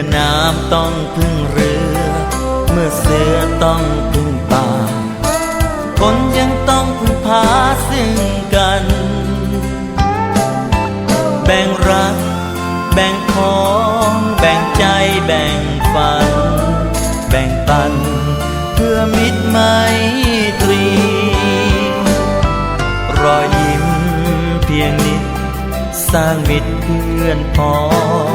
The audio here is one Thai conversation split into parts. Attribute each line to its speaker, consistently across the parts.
Speaker 1: ต้องพึ่งเรือ เมื่อเสือต้องพึ่งป่า คนยังต้องพึ่งพาซึ่งกัน แบ่งรัก แบ่งของ แบ่งใจแบ่งฝัน แบ่งปัน เพื่อมิตรไมตรี รอยยิ้มเพียงนิด สร้างมิตรเพื่อนพ้อ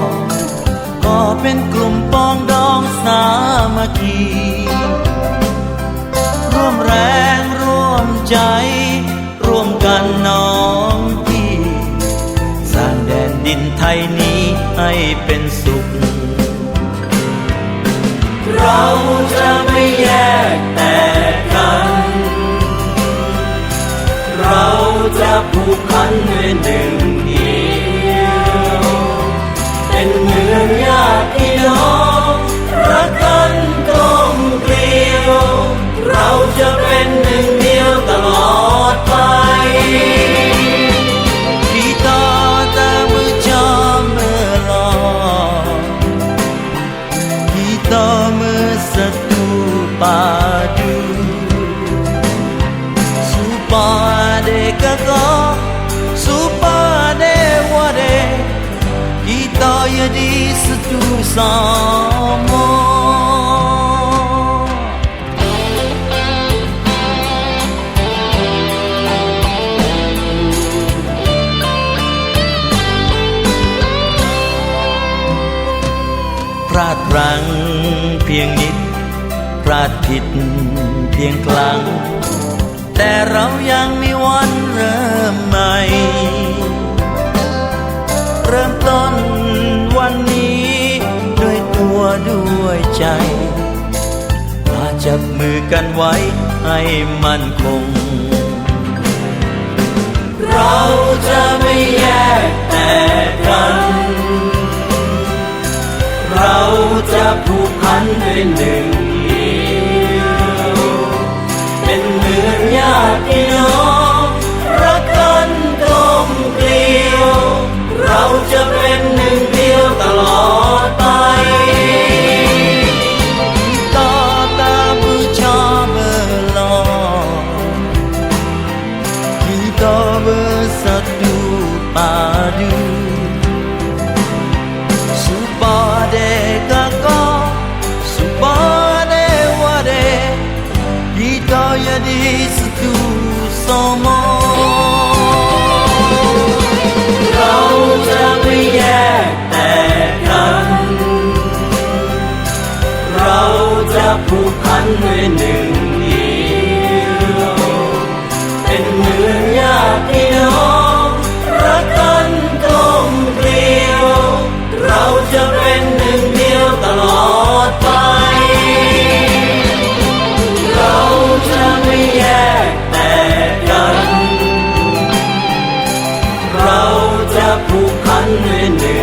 Speaker 1: ง ก็เป็นกลุ่มปองดองสามัคคีร่วมแรงร่วมใจ ร่วมกันน้องพี่สร้างแดนดินไทยนี้ให้เป็นสุข เราจะไม่แยกแต่กัน เราจะผูกพันเป็นหนึ่ง เราจะเป็นหนึ่งเดียวตลอดไป kita tak berjumpa kita bersatu padu supaya kakak supaya wade kita jadi satu sama าดพลั้งเพียงนิด พลาดผิดเพียงครั้ง แต่เรายังมีวันเริ่มใหม่ เริ่มต้นวันนี้ ด้วยตัวด้วยใจมาจับมือกันไว้ให้มั่นคง เราจะไม่แยกแต่กัน จะผูกพันเป็นหนึ่งเดียวเป็นเหมือนญาติพี่น้องรักกันกลมเกลียว เราจะเป็นหนึ่งเดียวตลอดไป Kita tak bercampur Kita bersatu padu Supaya ผูกพันไว้หนึ่งเดียว เป็นเหมือนญาติพี่น้องรักกันกลมเกลียว เราจะเป็นหนึ่งเดียวตลอดไป เราจะไม่แยกแต่กัน เราจะผูกพันไว้หนึ่ง